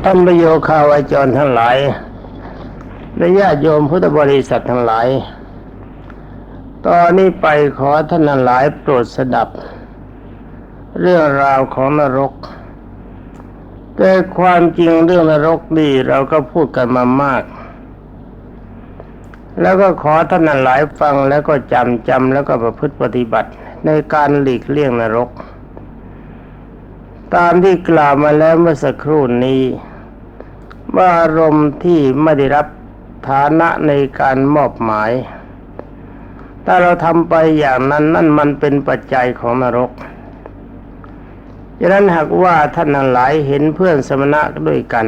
ท่านประโยคาวาจรทั้งหลายและญาติโยมพุทธบริษัททั้งหลาย ตอนนี้ไปขอท่านหลายโปรดสดับ เรื่องราวของนรก แต่ความจริงเรื่องนรกนี่เราก็พูดกันมามาก แล้วก็ขอท่านหลายฟังแล้วก็จำจำแล้วก็ประพฤติปฏิบัติในการหลีกเลี่ยงนรก ตามที่กล่าวมาแล้วเมื่อสักครู่นี้ ว่าอารมณ์ที่ไม่ได้รับฐานะในการมอบหมาย ถ้าเราทำไปอย่างนั้นนั่นมันเป็นปัจจัยของนรกดังนั้นหากว่าท่านหลายเห็นเพื่อนสมณะด้วยกัน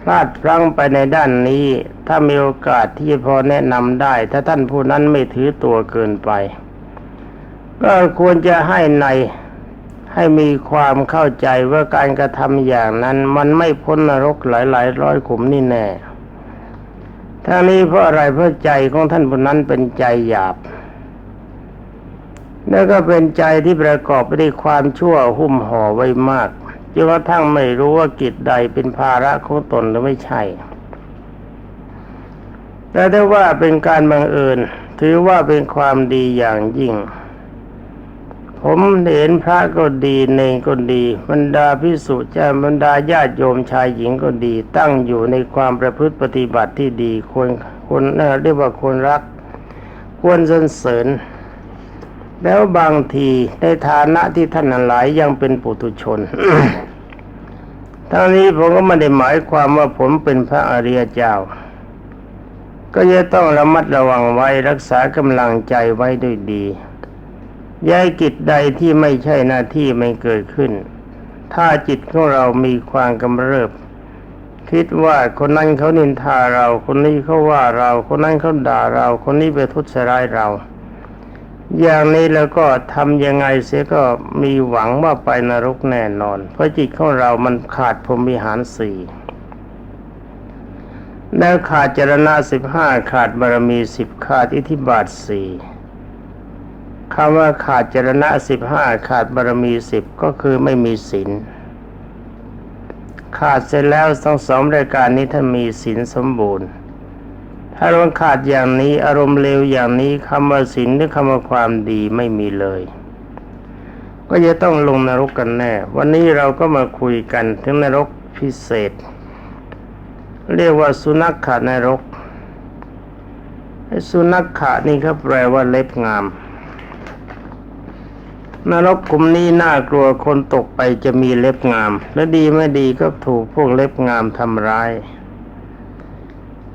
พลาดพลั้งไปในด้านนี้ ถ้ามีโอกาสที่พอแนะนำได้ ถ้าท่านผู้นั้นไม่ถือตัวเกินไป ก็ควรจะให้ใน ให้มีความเข้าใจว่าการกระทำอย่างนั้น มันไม่พ้นนรกหลายๆร้อยขุมนี่แน่ทั้งนี้เพราะอะไรเพราะใจของท่านผู้นั้นเป็นใจหยาบ แล้วก็เป็นใจที่ประกอบไปด้วยความชั่วหุ้มห่อไว้มากจนกระทั่งไม่รู้ว่ากิจใดเป็นภาระของตนหรือไม่ใช่ แต่ถ้าว่าเป็นการบังเอิญ ถือว่าเป็นความดีอย่างยิ่ง ผมเห็นพระก็ดีเนงก็ดีบรรดาพิสุจาบรรดาญาติโยมชายหญิงก็ดี ตั้งอยู่ในความประพฤติปฏิบัติที่ดีควรควรเรียกว่าควรรัก ควรสรรเสริญ แล้วบางทีในฐานะที่ท่านหลายยังเป็นปุถุชนทั้งนี้ผมก็ไม่ได้หมายความว่าผมเป็นพระอริยเจ้า ก็จะต้องระมัดระวังไว้รักษากำลังใจไว้ด้วยดี ย้ายกิจใดที่ไม่ใช่หน้าที่ไม่เกิดขึ้น ถ้าจิตของเรามีความกำเริบ คิดว่าคนนั้นเขานินทาเรา คนนี้เขาว่าเรา คนนั้นเขาด่าเรา คนนี้ไปทุจร้ายเรา อย่างนี้แล้วก็ทำยังไงเสียก็มีหวังว่าไปนรกแน่นอน เพราะจิตของเรามันขาดพรมิหารสี่แล้วขาดจรณะสิบห้าขาดบารมีสิบขาดอิทธิบาทสี่ คำว่าขาดจรณะสิบห้าขาดบารมีสิบก็คือไม่มีศีลขาดเสร็จแล้วทั้งสองรายการนี้ถ้ามีศีลสมบูรณ์ ถ้าเราขาดอย่างนี้อารมณ์เลวอย่างนี้คำว่าศีลหรือคำว่าความดีไม่มีเลย ก็จะต้องลงนรกกันแน่ วันนี้เราก็มาคุยกันถึงนรกพิเศษ เรียกว่าสุนัขขานรกสุนัขขานี่เขาแปลว่าเล็บงาม นรกกลุ่มนี้น่ากลัวคนตกไปจะมีเล็บงาม และดีไม่ดีก็ถูกพวกเล็บงามทำร้าย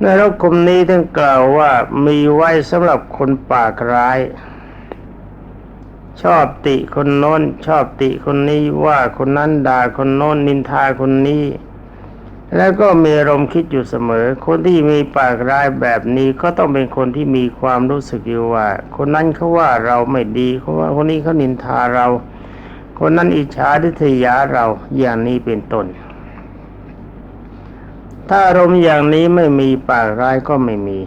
นรกกลุ่มนี้ท่านกล่าวว่ามีไว้สำหรับคนปากร้าย ชอบติคนโน้น ชอบติคนนี้ว่าคนนั้นด่าคนโน้นนินทาคนนี้ แล้วก็มีอารมณ์คิดอยู่เสมอ คนที่มีปากร้ายแบบนี้ก็ต้องเป็นคนที่มีความรู้สึกอยู่ว่า คนนั้นเขาว่าเราไม่ดีเขาว่าคนนี้เขานินทาเรา คนนั้นอิจฉาทิษยาเราอย่างนี้เป็นต้น ถ้าอารมณ์อย่างนี้ไม่มีปากร้ายก็ไม่มี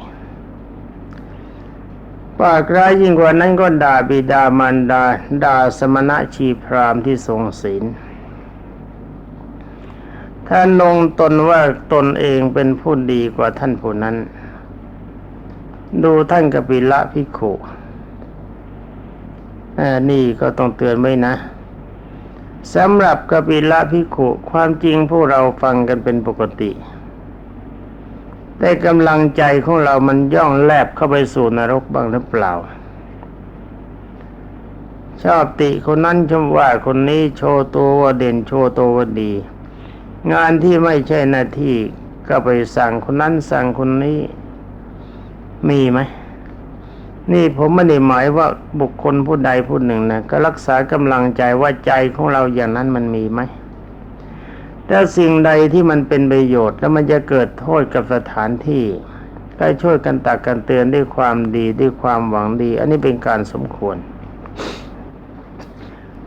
ปากร้ายยิ่งกว่านั้นก็ด่าบิดามารดาด่าสมณะชีพรามที่ทรงศีล ถ้าลงตนว่าตนเองเป็นผู้ดีกว่าท่านผู้นั้น ดูท่านกปิละพิโขนี่ก็ต้องเตือนไว้นะสำหรับกปิละพิโขความจริงพวกเราฟังกันเป็นปกติ แต่กำลังใจของเรามันย่องแลบเข้าไปสู่นรกบ้างหรือเปล่า ชอบติคนนั้นชมว่าคนนี้โชว์ตัวว่าเด่นโชว์ตัวว่าดี งานที่ไม่ใช่หน้าที่ก็ไปสั่งคนนั้นสั่งคนนี้มีไหมนี่ผมไม่ได้หมายว่าบุคคลผู้ใดผู้หนึ่งนะก็รักษากำลังใจว่าใจของเราอย่างนั้นมันมีไหมแต่สิ่งใดที่มันเป็นประโยชน์แล้วมันจะเกิดโทษกับสถานที่ก็ช่วยกันตักกันเตือนด้วยความดีด้วยความหวังดี อันนี้เป็นการสมควร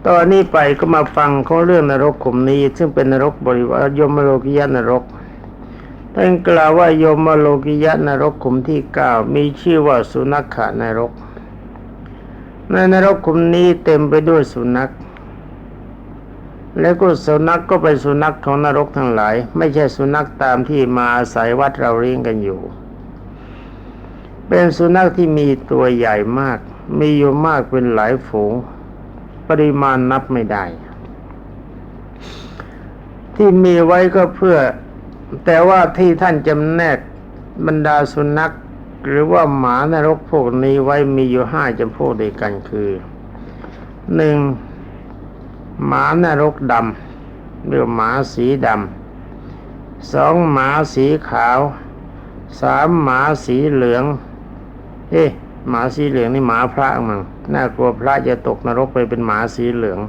ตอนนี้ไปก็มาฟังเขาเรื่องนรกขุมนี้ ซึ่งเป็นนรกบริวารยมโลกิยานรกท่านกล่าวว่ายมโลกิยานรกขุมที่เก้ามีชื่อว่าสุนัขขานรก ในนรกขุมนี้เต็มไปด้วยสุนัข แล้วก็สุนัขก็เป็นสุนัขของนรกทั้งหลาย ไม่ใช่สุนัขตามที่มาอาศัยวัดเราเลี้ยงกันอยู่ เป็นสุนัขที่มีตัวใหญ่มาก มีอยู่มากเป็นหลายฝูง ปริมาณนับไม่ได้ ที่มีไว้ก็เพื่อ แต่ว่าที่ท่านจำแนกบรรดาสุนัข หรือว่าหมานรกพวกนี้ไว้มีอยู่ห้าจำพวกเด้วยกันคือหนึ่งหมานรกดำเรียกว่าหมาสีดำสองหมาสีขาวสามหมาสีเหลือง เอ๊ะหมาสีเหลืองนี่หมาพระมั้ง น่ากลัวพระจะตกนรกไปเป็นหมาสีเหลือง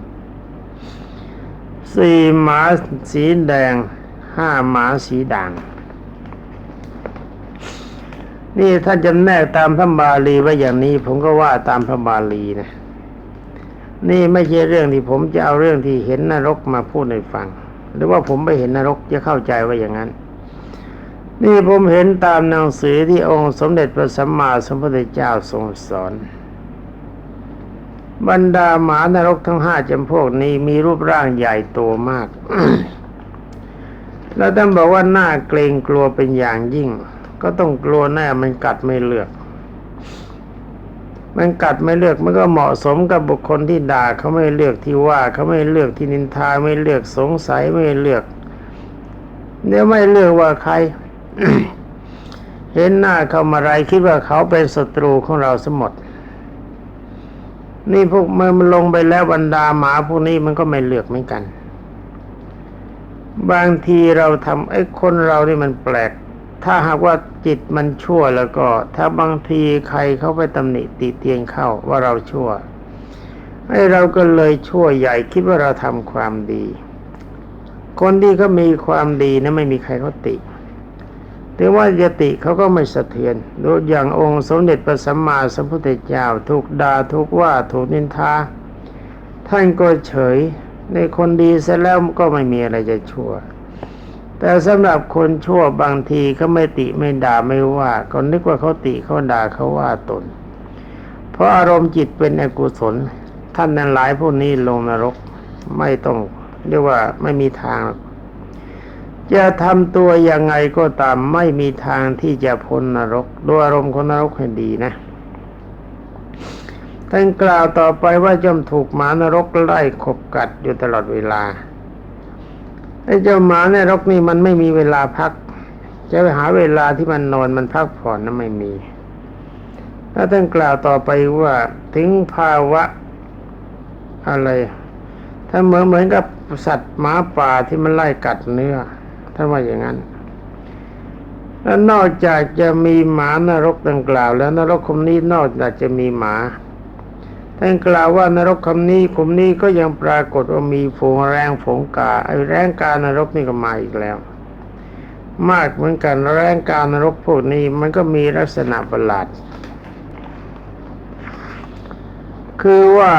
สี่หมาสีแดงห้าหมาสีด่าง นี่ท่านจำแนกตามพระบาลีไว้อย่างนี้ ผมก็ว่าตามพระบาลีนะ นี่ไม่ใช่เรื่องที่ผมจะเอาเรื่องที่เห็นนรกมาพูดให้ฟัง หรือว่าผมไปเห็นนรกจะเข้าใจว่าอย่างนั้น นี่ผมเห็นตามหนังสือที่องค์สมเด็จพระสัมมาสัมพุทธเจ้าทรงสอน บรรดาหมานรกทั้งห้าจำพวกนี้มีรูปร่างใหญ่โตมาก แล้วท่านบอกว่าหน่าเกรงกลัวเป็นอย่างยิ่ง ก็ต้องกลัวแน่มันกัดไม่เลือก มันกัดไม่เลือกมันก็เหมาะสมกับบุคคลที่ด่าเขาไม่เลือกที่ว่าเขาไม่เลือกที่นินทาไม่เลือกสงสัยไม่เลือกเนี่ยไม่เลือกว่าใคร เห็นหน้าเขามาไรคิดว่าเขาเป็นศัตรูของเราสมหมด นี่พวกเมื่อมันลงไปแล้วบรรดาหมาพวกนี้มันก็ไม่เลือกเหมือนกัน บางทีเราทำไอ้คนเรานี่มันแปลก ถ้าหากว่าจิตมันชั่วแล้วก็ ถ้าบางทีใครเขาไปตำหนิติเตียนเข้าว่าเราชั่วไอ้เราก็เลยชั่วใหญ่คิดว่าเราทำความดี คนที่เขามีความดีนะไม่มีใครเขาติ แต่ว่ายติเขาก็ไม่สะเทือนดูอย่างองค์สมเด็จพระสัมมาสัมพุทธเจ้าถูกด่าถูกว่าถูกนินทา ท่านก็เฉยในคนดีเสร็จแล้วก็ไม่มีอะไรจะชั่ว แต่สำหรับคนชั่วบางทีเขาไม่ติไม่ด่าไม่ว่าก็นึกว่าเขาติเขาด่าเขาว่าตน เพราะอารมณ์จิตเป็นอกุศล ท่านนั้นหลายพวกนี้ลงนรกไม่ต้องเรียกว่าไม่มีทางหรอก จะทำตัวยังไงก็ตามไม่มีทางที่จะพ้นนรกดูอารมณ์ของนรกให้ดีนะท่านกล่าวต่อไปว่าย่อมถูกหมานรกไล่ขบกัดอยู่ตลอดเวลาไอ้เจ้าหมาในรกนี่มันไม่มีเวลาพัก จะไปหาเวลาที่มันนอนมันพักผ่อนนั้นไม่มีแล้วท่านกล่าวต่อไปว่าถึงภาวะอะไร ถ้าเหมือนเหมือนกับสัตว์หมาป่าที่มันไล่กัดเนื้อ ท่านว่าอย่างนั้นแล้วนอกจากจะมีหมานรกดังกล่าว แล้วนรกคมนี้นอกจากจะมีหมาท่านกล่าวว่านรกคำนี้คุมนี้ก็ยังปรากฏว่ามีฝูงแรงฝงกาไอแรงกานรกนี่ก็มาอีกแล้ว มากเหมือนกันแรงกานรกพวกนี้มันก็มีลักษณะประหลาด คือว่า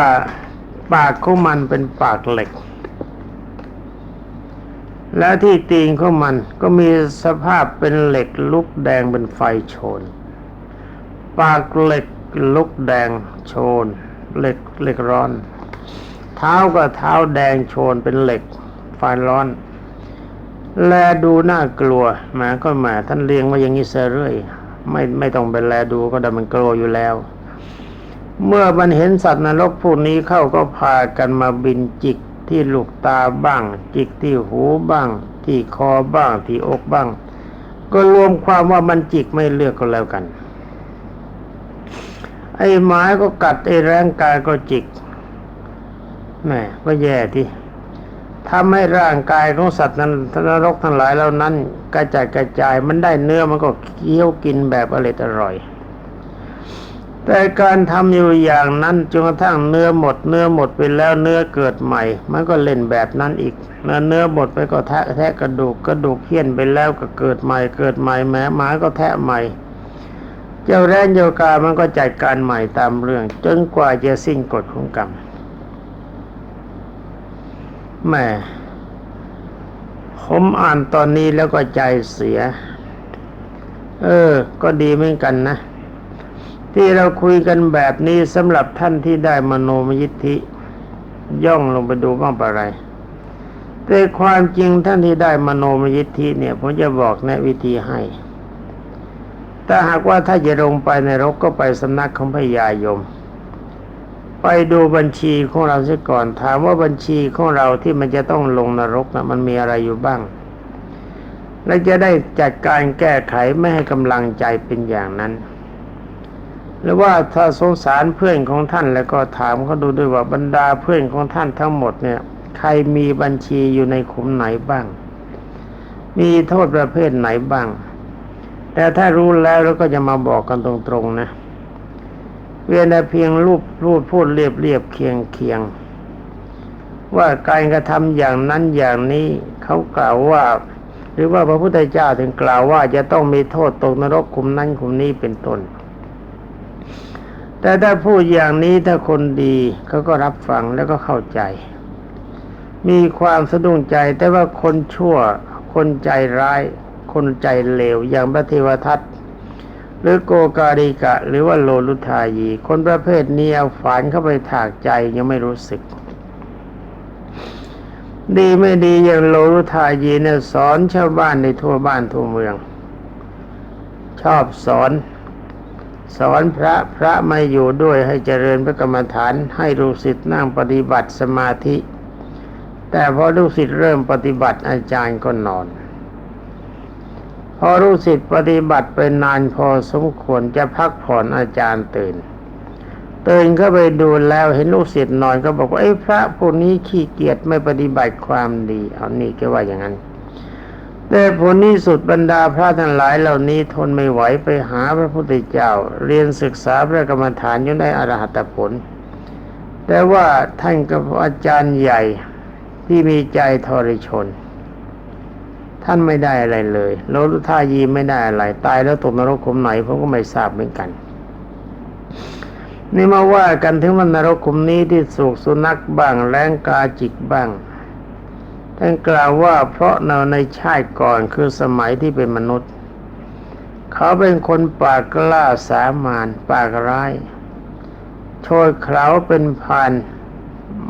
ปากของมันเป็นปากเหล็ก และที่ตีนของมันก็มีสภาพเป็นเหล็กลุกแดงเป็นไฟโชน ปากเหล็กลุกแดงโชน เหล็กเหล็กร้อน เท้าก็เท้าแดงโชนเป็นเหล็กไฟร้อน แลดูน่ากลัวหมาก็หมาท่านเลี้ยงมาอย่างนี้เสเรื่อย ไม่ไม่ต้องไปแลดูก็ได้มันกลัวอยู่แล้ว เมื่อมันเห็นสัตว์นรกพวกนี้เข้าก็พากันมาบินจิก ที่ลูกตาบ้าง จิกที่หูบ้าง ที่คอบ้าง ที่อกบ้าง ก็รวมความว่ามันจิกไม่เลือกก็แล้วกัน ไอ้ไม้ก็กัดไอ้ร่างกายก็จิกแหม่ก็แย่ที่ทำให้ร่างกายของสัตว์นั้นนรกทั้งหลายเหล่านั้นกระจายกระจายมันได้เนื้อมันก็เคี้ยวกินแบบอร่อยอร่อย แต่การทำอยู่อย่างนั้นจนกระทั่งเนื้อหมด เนื้อหมดไปแล้วเนื้อเกิดใหม่ มันก็เล่นแบบนั้นอีกเนื้อเนื้อหมดไปก็แทะแทะกระดูกกระดูกเหี้ยนไปแล้วก็เกิดใหม่ เกิดใหม่แม้หมาก็แทะใหม่ เจ้าแรงเจ้ากามันก็จัดการใหม่ตามเรื่อง จนกว่าจะสิ้นกฎของกรรมแม่ผมอ่านตอนนี้แล้วก็ใจเสีย เออ ก็ดีเหมือนกันนะ ที่เราคุยกันแบบนี้สำหรับท่านที่ได้มโนมยิทธิ ย่องลงไปดูบ้างปะไร แต่ความจริงท่านที่ได้มโนมยิทธิเนี่ยผมจะบอกแนะวิธีให้ถ้าหากว่าถ้าจะลงไปในรกก็ไปสำนักของพญายม ไปดูบัญชีของเราเสียก่อน ถามว่าบัญชีของเราที่มันจะต้องลงนรกนะมันมีอะไรอยู่บ้าง และจะได้จัดการแก้ไขไม่ให้กำลังใจเป็นอย่างนั้น หรือว่าถ้าสงสารเพื่อนของท่านแล้วก็ถามเขาดูด้วยว่าบรรดาเพื่อนของท่านทั้งหมดเนี่ย ใครมีบัญชีอยู่ในขุมไหนบ้าง มีโทษประเภทไหนบ้าง แต่ถ้ารู้แล้วเราก็จะมาบอกกันตรงๆนะ เวียนแต่เพียงรูปรูปพูดเรียบเรียบเคียงเคียงว่าการกระทำอย่างนั้นอย่างนี้เขากล่าวว่า หรือว่าพระพุทธเจ้าถึงกล่าวว่าจะต้องมีโทษตกนรกคุมนั้นคุมนี้เป็นต้น แต่ถ้าพูดอย่างนี้ถ้าคนดีเขาก็รับฟังแล้วก็เข้าใจ มีความสะดุ้งใจแต่ว่าคนชั่ว คนใจร้าย คนใจเลวอย่างพระเทวทัตหรือโกการิกะ หรือว่าโลลุทายี คนประเภทนี้เอาฝานเข้าไปถากใจยังไม่รู้สึก ดีไม่ดีอย่างโลลุทายีเนี่ยสอนชาวบ้านในทั่วบ้านทั่วเมือง ชอบสอน สอนพระพระไม่อยู่ด้วยให้เจริญพระกรรมฐานให้ลูกศิษย์นั่งปฏิบัติสมาธิ แต่พอลูกศิษย์เริ่มปฏิบัติอาจารย์ก็นอน พอลูกศิษย์ปฏิบัติไปนานพอสมควรจะพักผ่อนอาจารย์ตื่นตื่นก็ไปดูแล้วเห็นลูกศิษย์นอนก็บอกว่าไอ้พระพวกนี้ขี้เกียจไม่ปฏิบัติความดีเอานี่แกว่าอย่างนั้น แต่ผลที่สุดบรรดาพระทั้งหลายเหล่านี้ทนไม่ไหวไปหาพระพุทธเจ้า เรียนศึกษาพระกรรมฐานจนได้อรหัตผล แต่ว่าท่านกับอาจารย์ใหญ่ที่มีใจทรชน ท่านไม่ได้อะไรเลยโลลุทายีไม่ได้อะไร ตายแล้วตกนรกขุมไหนผมก็ไม่ทราบเหมือนกันนี่มาว่ากันถึงวันนรกขุมนี้ที่สูกสุนัขบ้างแรงกาจิกบ้าง ท่านกล่าวว่าเพราะเราในชาติก่อนคือสมัยที่เป็นมนุษย์ เขาเป็นคนปากกล้าสามานปากร้าย โชยเขาเป็นพัน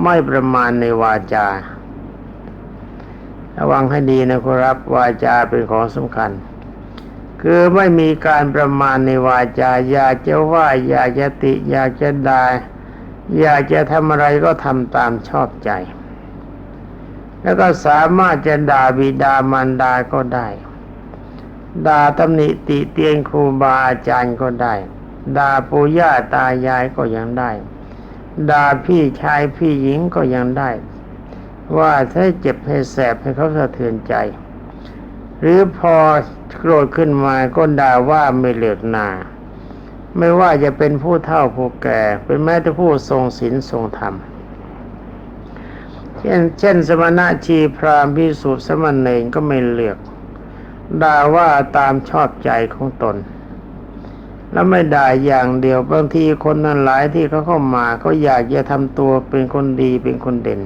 ไม่ประมาณในวาจา ระวังให้ดีนะครับวาจาเป็นของสำคัญ คือไม่มีการประมาณในวาจา อยากจะว่าอยากจะติ อยากจะด่าอยากจะทำอะไรก็ทำตามชอบใจ แล้วก็สามารถจะด่าบิดามารดาก็ได้ ด่าตำหนิติเตียนครูบาอาจารย์ก็ได้ ด่าปู่ย่าตายายก็ยังได้ ด่าพี่ชายพี่หญิงก็ยังได้ ว่าถ้าเจ็บให้แสบให้เขาสะเทือนใจ หรือพอโกรธขึ้นมาก็ด่าว่าไม่เหลือหนาไม่ว่าจะเป็นผู้เฒ่าผู้แก่ เป็นแม้แต่ผู้ทรงศีลทรงธรรม เช่นเช่น สมณะชีพรามพิสุสมณเณรก็ไม่เลือกด่าว่าตามชอบใจของตน แล้วไม่ด่าอย่างเดียวบางทีคนนั้นหลายที่เขาเข้ามาเขาอยากจะทำตัวเป็นคนดีเป็นคนเด่น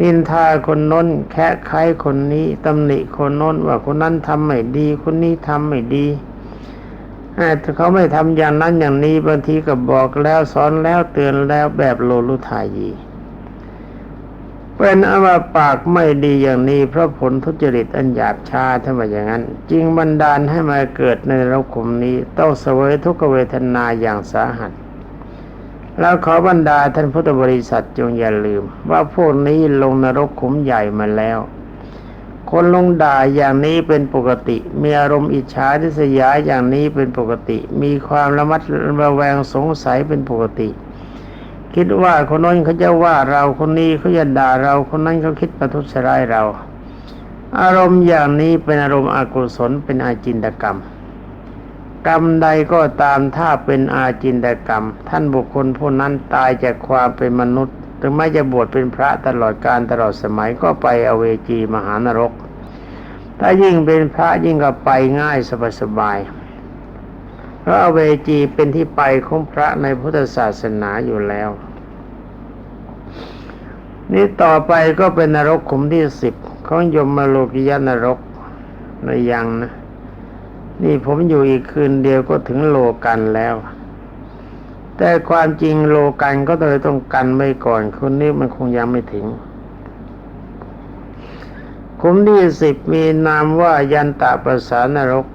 นินทาคนน้นแคะไขคนนี้ตำหนิคนน้นว่าคนนั้นทำไม่ดี คนนี้ทำไม่ดีถ้าเขาไม่ทำอย่างนั้นอย่างนี้บางทีก็บอกแล้วสอนแล้วเตือนแล้วแบบโลลุทายี เป็นอาว่าปากไม่ดีอย่างนี้เพราะผลทุจริตอันหยาบช้าถ้ามอย่างนั้นจึงบันดาลให้มาเกิดในโลกขุมนี้ต้องเสวยทุกขเวทนาอย่างสาหัสแล้วขอบรรดาท่านพุทธบริษัทจงอย่าลืม ว่าพวกนี้ลงนรกขุมใหญ่มาแล้ว คนลงด่าอย่างนี้เป็นปกติ มีอารมณ์อิจฉาทิษยาอย่างนี้เป็นปกติ มีความระมัดระแวงสงสัยเป็นปกติ คิดว่าคนนั้นเขาจะว่าเราคนนี้เขาจะด่าเราคนนั้นเขาคิดประทุษร้ายเรา อารมณ์อย่างนี้เป็นอารมณ์อกุศลเป็นอาจินตกรรม กรรมใดก็ตามถ้าเป็นอาจินตกรรม ท่านบุคคลผู้นั้นตายจากความเป็นมนุษย์ถึงแม้จะบวชเป็นพระตลอดการตลอดสมัยก็ไปอเวจีมหานรก ถ้ายิ่งเป็นพระยิ่งก็ไปง่ายสบายๆเพระอเวจีเป็นที่ไปของพระในพุทธศาสนาอยู่แล้ว นี่ต่อไปก็เป็นนรกขุมที่สิบของยมโลกิยนรกในยังนะ นี่ผมอยู่อีกคืนเดียวก็ถึงโลกันแล้ว แต่ความจริงโลกันก็เลยต้องกันไว้ก่อนคนนี้มันคงยังไม่ถึงขุมที่สิบมีนามว่ายันตะประสานรก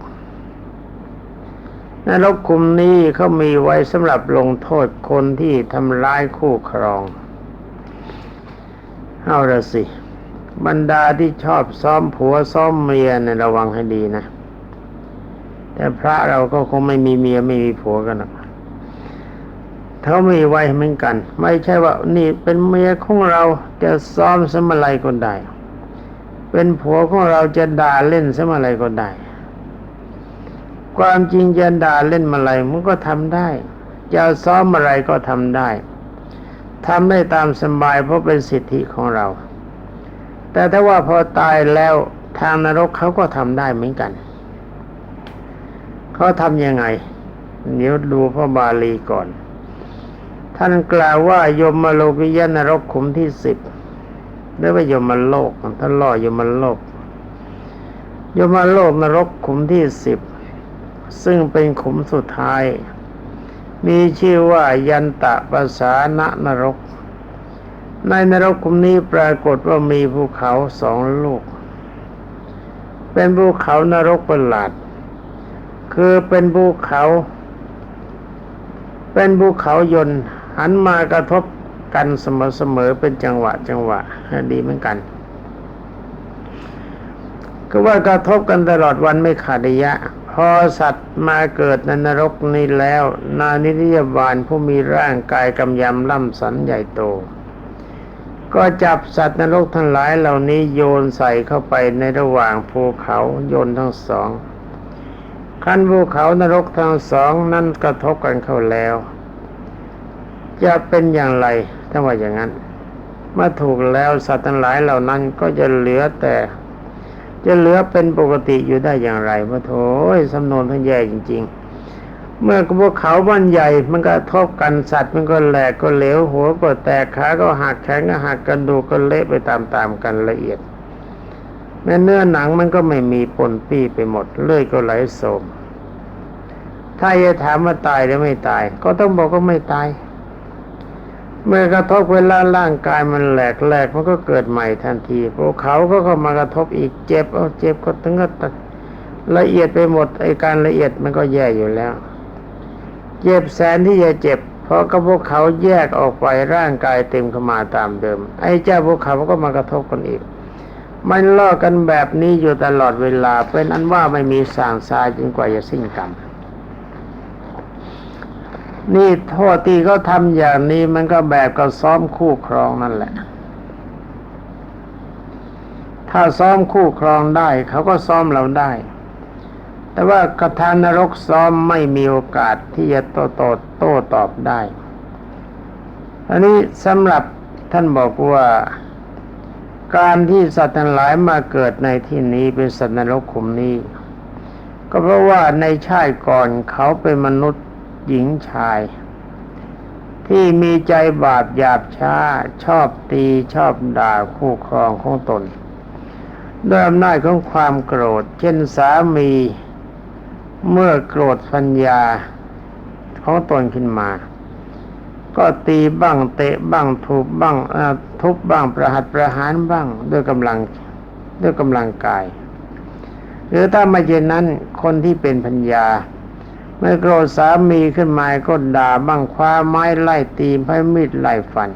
นรกขุมนี้เขามีไว้สำหรับลงโทษคนที่ทำร้ายคู่ครอง เอาละสิ บรรดาที่ชอบซ้อมผัวซ้อมเมียเนี่ยระวังให้ดีนะ แต่พระเราก็คงไม่มีเมียไม่มีผัวกันหรอกเขามีไว้เหมือนกัน ไม่ใช่ว่านี่เป็นเมียของเราจะซ้อมสมอะไรก็ได้ เป็นผัวของเราจะด่าเล่นสมอะไรก็ได้ ความจริงจะด่าเล่นมาอะไรมันก็ทำได้จะซ้อมอะไรก็ทำได้ทำได้ตามสบายเพราะเป็นสิทธิของเรา แต่ถ้าว่าพอตายแล้วทางนรกเขาก็ทำได้เหมือนกัน เขาทำยังไง เดี๋ยวดูพระบาลีก่อน ท่านกล่าวว่ายมโลกิยนรกขุมที่สิบหรือว่ายมโลกท่านล่อยมโลก ยมโลกนรกขุมที่สิบ ซึ่งเป็นขุมสุดท้าย มีชื่อว่ายันตะภาษานนรก ในนรกขุมนี้ปรากฏว่ามีภูเขาสองลูก เป็นภูเขานรกประหลาด คือเป็นภูเขา เป็นภูเขายนต์หันมากระทบกันเสมอๆเป็นจังหวะจังหวะดีเหมือนกันก็ว่ากระทบกันตลอดวันไม่ขาดระยะ พอสัตว์มาเกิดในนรกนี้แล้ว นานิทยบาลผู้มีร่างกายกำยำล่ำสันใหญ่โต ก็จับสัตว์นรกทั้งหลายเหล่านี้โยนใส่เข้าไปในระหว่างภูเขาโยนทั้งสองขั้นภูเขานรกทั้งสองนั้นกระทบกันเข้าแล้ว จะเป็นอย่างไรถ้าว่าอย่างนั้นเมื่อถูกแล้วสัตว์ทั้งหลายเหล่านั้นก็จะเหลือแต่ จะเหลือเป็นปกติอยู่ได้อย่างไรพระโถยสำนวนทั้งแย่จริง ๆ เมื่อพวกเขาบ้านใหญ่มันก็ทบกันสัตว์มันก็แหลกก็เหลวหัวก็แตกขาก็หักแขนก็หักกระดูกก็เละไปตามๆกันละเอียดแม้เนื้อหนังมันก็ไม่มีปนปี้ไปหมดเลื่อยก็ไหลโสมถ้าจะถามว่าตายหรือไม่ตาย ก็ต้องบอกว่าไม่ตาย เมื่อกระทบเวลาร่างกายมันแหลกแหลกมันก็เกิดใหม่ทันทีพวกเขาก็เข้ามากระทบอีกเจ็บเอาเจ็บก็ถึงก็ตัดละเอียดไปหมดไอการละเอียดมันก็แย่อยู่แล้ว เจ็บแสนที่จะเจ็บเพราะก็พวกเขาแยกออกไปร่างกายเต็มเข้ามาตามเดิม ไอ้เจ้าพวกเขาก็มากระทบกันอีก มันล่อกันแบบนี้อยู่ตลอดเวลา เป็นอันว่าไม่มีสางซายจนกว่าจะสิ้นกรรม นี่โทษที่เขาทำอย่างนี้มันก็แบบกับซ้อมคู่ครองนั่นแหละ ถ้าซ้อมคู่ครองได้ เขาก็ซ้อมเราได้ แต่ว่ากระทานนรกซ้อมไม่มีโอกาสที่จะโต้ตโต้ตอบได้ อันนี้สำหรับท่านบอกว่าการที่สัตว์ทั้งหลายมาเกิดในที่นี้เป็นสัตว์นรกขุมนี้ ก็เพราะว่าในชาติก่อนเขาเป็นมนุษย์ หญิงชาย ที่มีใจบาปหยาบช้า ชอบตีชอบด่าคู่ครองของตนด้วยอำนาจของความโกรธ เช่นสามีเมื่อโกรธพัญญาของตนขึ้นมา ก็ตีบ้างเตะบ้างทุบบ้างทุบบ้างประหัตประหารบ้าง ด้วยกำลังด้วยกำลังกาย หรือถ้าไม่เช่นนั้นคนที่เป็นพัญญา เมื่อโกรธสามีขึ้นมาก็ด่าบ้างคว้าไม้ไล่ตีไพ่มีดไล่ฟัน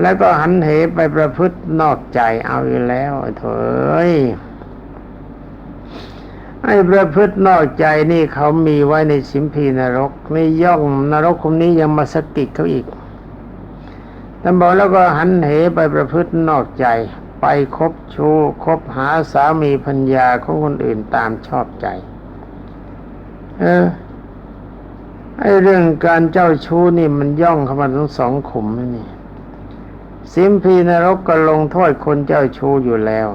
แล้วก็หันเหไปประพฤตินอกใจเอาอยู่แล้วเถอยไอ้ประพฤตินอกใจนี่เขามีไว้ในสิมพีนรกนี่ย่องนรกคุมนี้ยังมาสะกิดเขาอีกท่านบอกแล้วก็หันเหไปประพฤตินอกใจ ไปคบชู้คบหาสามีพัญญาของคนอื่นตามชอบใจ เออ ไอเรื่องการเจ้าชู้นี่มันย่องเข้ามาทั้งสองขุมนี่ สิมพีนรกก็ลงโทษคนเจ้าชู้อยู่แล้ว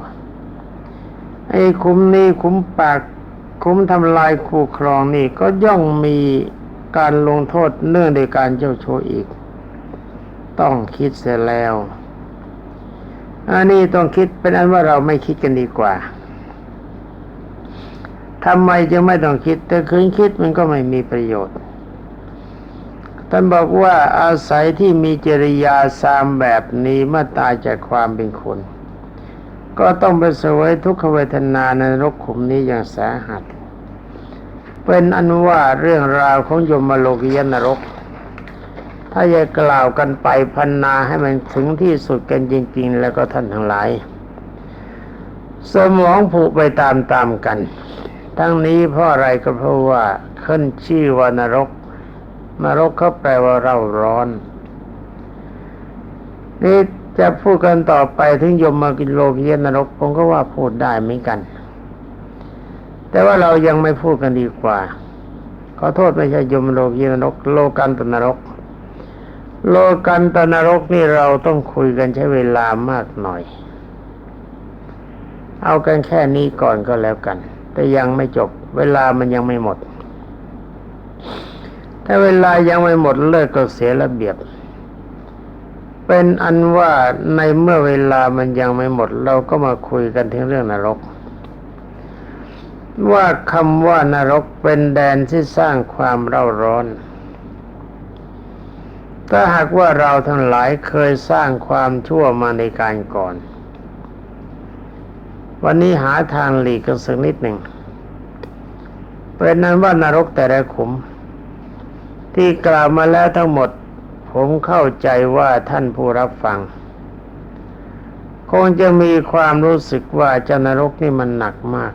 ไอ้คุมนี้คุมปากคุมทำลายคู่ครองนี่ก็ย่องมีการลงโทษเนื่องในการเจ้าชู้อีก ต้องคิดเสียแล้วอันนี้ต้องคิดเป็นอันว่าเราไม่คิดกันดีกว่า ทำไมจึงไม่ต้องคิด แต่คืนคิดมันก็ไม่มีประโยชน์ ท่านบอกว่าอาศัยที่มีจริยาสามแบบนี้เมื่อตายจากความเป็นคน ก็ต้องไปเสวยทุกขเวทนาในนรกขุมนี้อย่างสาหัส เป็นอันว่าเรื่องราวของยมโลกิยนรก ถ้าจะกล่าวกันไปพันนาให้มันถึงที่สุดกันจริง ๆ แล้วก็ท่านทั้งหลายสมองผุไปตามๆกัน ทั้งนี้เพราะอะไรก็เพราะว่าขึ้นชื่อว่านรก นรกเขาแปลว่าเราร้อน นี่จะพูดกันต่อไปถึงยมมากินโลกิยนรกผมก็ว่าพูดได้เหมือนกัน แต่ว่าเรายังไม่พูดกันดีกว่า ขอโทษไม่ใช่ยมโลกิยนรก โลกันตนรก โลกันตนรกนี่เราต้องคุยกันใช้เวลามากหน่อย เอากันแค่นี้ก่อนก็แล้วกัน แต่ยังไม่จบ เวลามันยังไม่หมด ถ้าเวลายังไม่หมดเลิกก็เสียระเบียบ เป็นอันว่าในเมื่อเวลามันยังไม่หมด เราก็มาคุยกันถึงเรื่องนรก ว่าคำว่านรกเป็นแดนที่สร้างความเร่าร้อนถ้าหากว่าเราทั้งหลายเคยสร้างความชั่วมาในการก่อน วันนี้หาทางหลีกกันสักนิดหนึ่งเป็นนั้นว่านรกแต่ละขุม ที่กล่าวมาแล้วทั้งหมด ผมเข้าใจว่าท่านผู้รับฟัง คงจะมีความรู้สึกว่าเจ้านรกนี่มันหนักมาก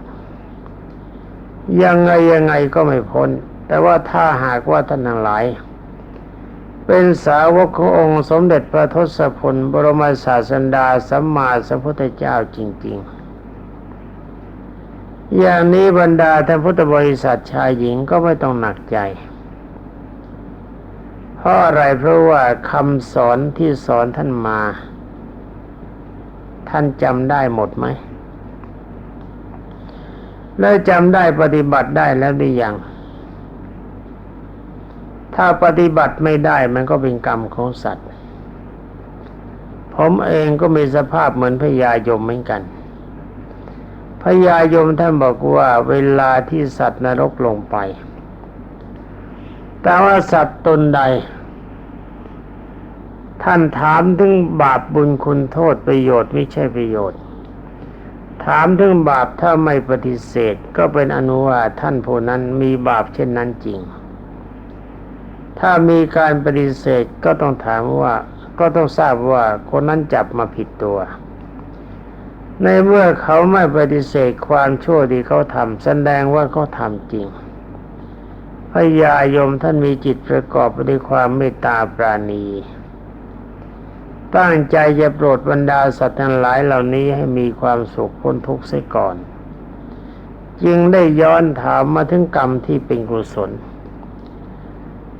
ยังไงยังไงก็ไม่พ้น แต่ว่าถ้าหากว่าท่านทั้งหลาย เป็นสาวกขององค์สมเด็จพระทศพลบรมศาสดาสัมมาสัมพุทธเจ้าจริง ๆ อย่างนี้บรรดาท่านพุทธบริษัทชายหญิงก็ไม่ต้องหนักใจ เพราะอะไรเพราะว่าคำสอนที่สอนท่านมา ท่านจำได้หมดไหม แล้วจำได้ปฏิบัติได้แล้วหรือยัง ถ้าปฏิบัติไม่ได้มันก็เป็นกรรมของสัตว์ ผมเองก็มีสภาพเหมือนพญายมเหมือนกัน พญายมท่านบอกว่าเวลาที่สัตว์นรกลงไป แต่ว่าสัตว์ตนใด ท่านถามถึงบาปบุญคุณโทษประโยชน์ไม่ใช่ประโยชน์ ถามถึงบาปถ้าไม่ปฏิเสธ ก็เป็นอนุว่าท่านผู้นั้นมีบาปเช่นนั้นจริง ถ้ามีการปฏิเสธก็ต้องถามว่า ก็ต้องทราบว่าคนนั้นจับมาผิดตัว ในเมื่อเขาไม่ปฏิเสธความชั่วที่เขาทำแสดงว่าเขาทำจริงพญายมท่านมีจิตประกอบไปด้วยความเมตตาปราณี ตั้งใจจะโปรดบรรดาสัตว์ทั้งหลายเหล่านี้ให้มีความสุขพ้นทุกข์เสียก่อน จึงได้ย้อนถามมาถึงกรรมที่เป็นกุศล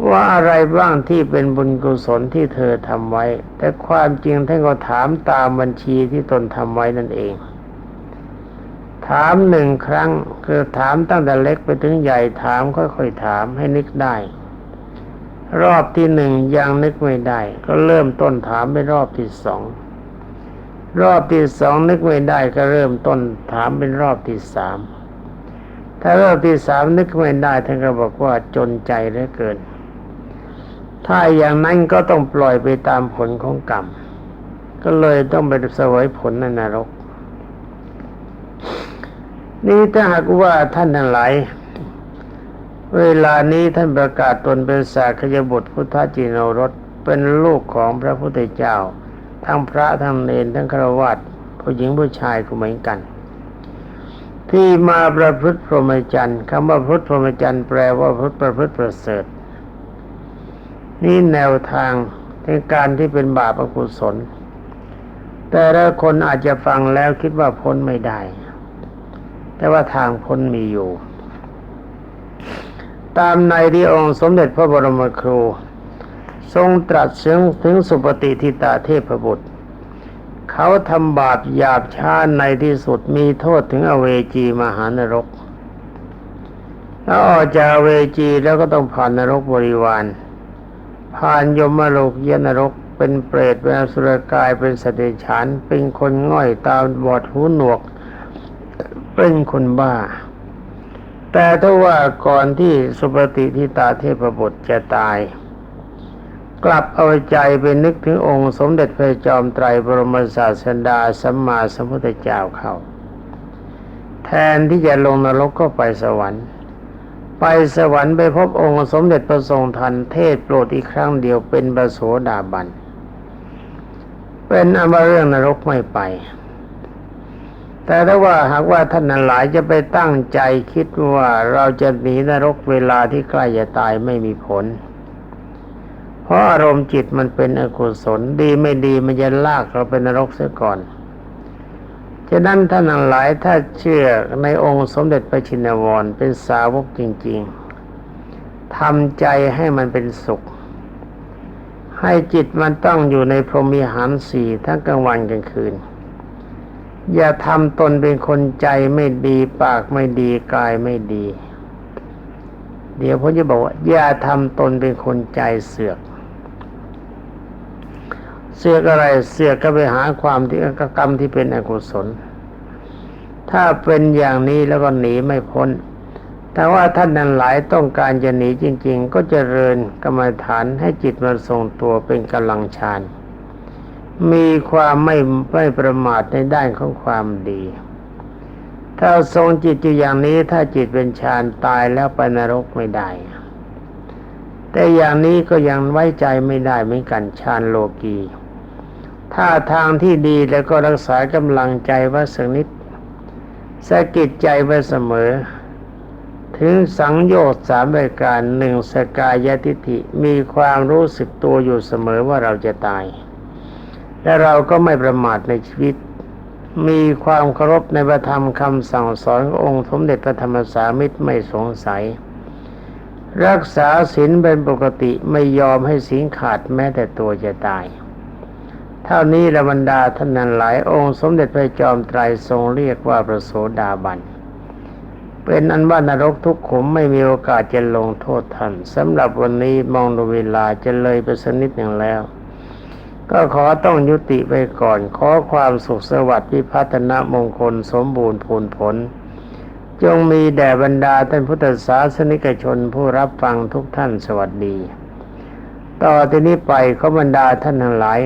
ว่าอะไรบ้างที่เป็นบุญกุศลที่เธอทำไว้ แต่ความจริงท่านก็ถามตามบัญชีที่ตนทำไว้นั่นเอง ถามหนึ่งครั้งคือถามตั้งแต่เล็กไปถึงใหญ่ถามค่อยๆถามให้นึกได้ รอบที่หนึ่งยังนึกไม่ได้ ก็เริ่มต้นถามไปรอบที่สองรอบที่สองนึกไม่ได้ก็เริ่มต้นถามเป็นรอบที่สามถ้ารอบที่สามนึกไม่ได้ท่านก็บอกว่าจนใจเหลือเกิน ถ้าอย่างนั้นก็ต้องปล่อยไปตามผลของกรรม ก็เลยต้องไปเสวยผลในนรก นี่ถ้าหากว่าท่านทั้งหลายเวลานี้ท่านประกาศตนเป็นสากยบุตรพุทธจินรสเป็นลูกของพระพุทธเจ้า ทั้งพระทั้งเนรทั้งฆราวาสผู้หญิงผู้ชายก็เหมือนกัน ที่มาประพฤติพรหมจรรย์คำว่าพฤติพรหมจรรย์แปลว่าพฤติประพฤติประเสริฐ นี่แนวทางในการที่เป็นบาปอกุศล แต่ละคนอาจจะฟังแล้วคิดว่าพ้นไม่ได้ แต่ว่าทางพ้นมีอยู่ ตามในที่องค์สมเด็จพระบรมครู ทรงตรัสถึงถึงสุปฏิทิตาเทพบุตร เขาทำบาปหยาบช้าในที่สุดมีโทษถึงอเวจีมหานรก แล้วออกจากอเวจีแล้วก็ต้องผ่านนรกบริวาร ผ่านยมโลกเยนรก เป็นเปรตเป็นอสุรกายเป็นสตว์เดรัจฉานเป็นคนง่อยตาบอดหูหนวก เป็นคนบ้า แต่ถ้าว่าก่อนที่สุปฏิทิตาเทพบุตรจะตาย กลับเอาใจไปนึกถึงองค์สมเด็จพระจอมไตรบรมศาสดาสัมมาสัมพุทธเจ้าเขา แทนที่จะลงนรกก็ไปสวรรค์ ไปสวรรค์ไปพบองค์สมเด็จพระทรงทันเทศโปรดอีกครั้งเดียวเป็นประโสดาบัน เป็นอันว่าเรื่องนรกไม่ไป แต่ถ้าว่าหากว่าท่านนั้นหลายจะไปตั้งใจคิดว่าเราจะหนีนรกเวลาที่ใกล้จะตายไม่มีผล เพราะอารมณ์จิตมันเป็นอกุศลดีไม่ดีมันจะลากเราเป็นนรกเสียก่อน ฉะนั้นท่านหลายถ้าเชื่อในองค์สมเด็จพระชินวรเป็นสาวกจริง ๆทำใจให้มันเป็นสุข ให้จิตมันต้องอยู่ในพรหมิหารสี่ทั้งกลางวันกลางคืน อย่าทำตนเป็นคนใจไม่ดีปากไม่ดีกายไม่ดี เดี๋ยวผมจะบอกว่าอย่าทำตนเป็นคนใจเสือก เสือกอะไรเสือกก็ไปหาความที่กรรมที่เป็นอกุศล ถ้าเป็นอย่างนี้แล้วก็หนีไม่พ้น แต่ว่าท่านนั้นหลายต้องการจะหนีจริง ๆ ก็เจริญกรรมฐานให้จิตมันทรงตัวเป็นกำลังฌานมีความไม่ไม่ประมาทในด้านของความดี ถ้าทรงจิตอยู่อย่างนี้ถ้าจิตเป็นฌานตายแล้วไปนรกไม่ได้ แต่อย่างนี้ก็ยังไว้ใจไม่ได้เหมือนกันฌานโลกี ถ้าทางที่ดีแล้วก็รักษากำลังใจไว้สักนิดสะกิดใจไว้เสมอ ถึงสังโยชน์สามรายการหนึ่งสกายทิฏฐิมีความรู้สึกตัวอยู่เสมอว่าเราจะตาย และเราก็ไม่ประมาทในชีวิต มีความเคารพในพระธรรมคำสั่งสอนขององค์สมเด็จพระธรรมสามิตรไม่สงสัย รักษาศีลเป็นปกติไม่ยอมให้ศีลขาดแม้แต่ตัวจะตาย เท่านี้ละบรรดาท่านนั้นหลายองค์สมเด็จพระจอมไตรทรงเรียกว่าประโสดาบัน เป็นอันว่านรกทุกขุมไม่มีโอกาสจะลงโทษท่านสำหรับวันนี้มองดูเวลาจะเลยไปสักนิดหนึ่งแล้ว ก็ขอต้องยุติไปก่อน ขอความสุขสวัสดิ์พิพัฒนมงคลสมบูรณ์ผลผล จงมีแด่บรรดาท่านพุทธศาสนิกชนผู้รับฟังทุกท่านสวัสดี ต่อที่นี้ไปขอบรรดาท่านทั้งหลาย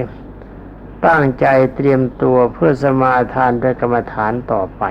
ตั้งใจเตรียมตัวเพื่อสมาทานด้วยกรรมฐานต่อไป